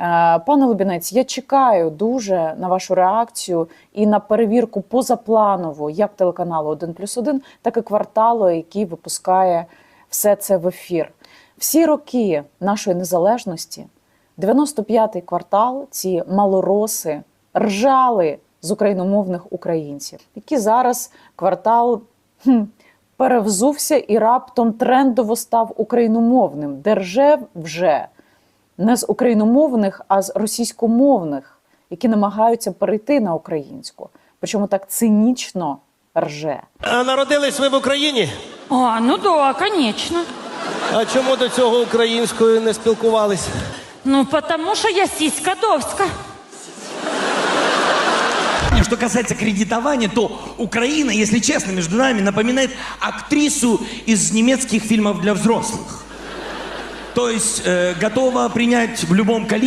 Е, Пане Лубінець, я чекаю дуже на вашу реакцію і на перевірку позапланову як телеканалу 1 плюс 1, так і кварталу, який випускає все це в ефір. Всі роки нашої незалежності, 95-й квартал, ці малороси ржали з україномовних українців, які зараз квартал хм, перевзувся і раптом трендово став україномовним, де рже вже не з україномовних, а з російськомовних, які намагаються перейти на українську. Причому так цинічно рже. А народились ви в Україні? А, ну да, конечно. А чому до цього українською не спілкувались? Ну, потому что я сиська Довска. Что касается кредитования, то Украина, если честно, между нами напоминает актрису из немецких фильмов для взрослых. То есть э, готова принять в любом количестве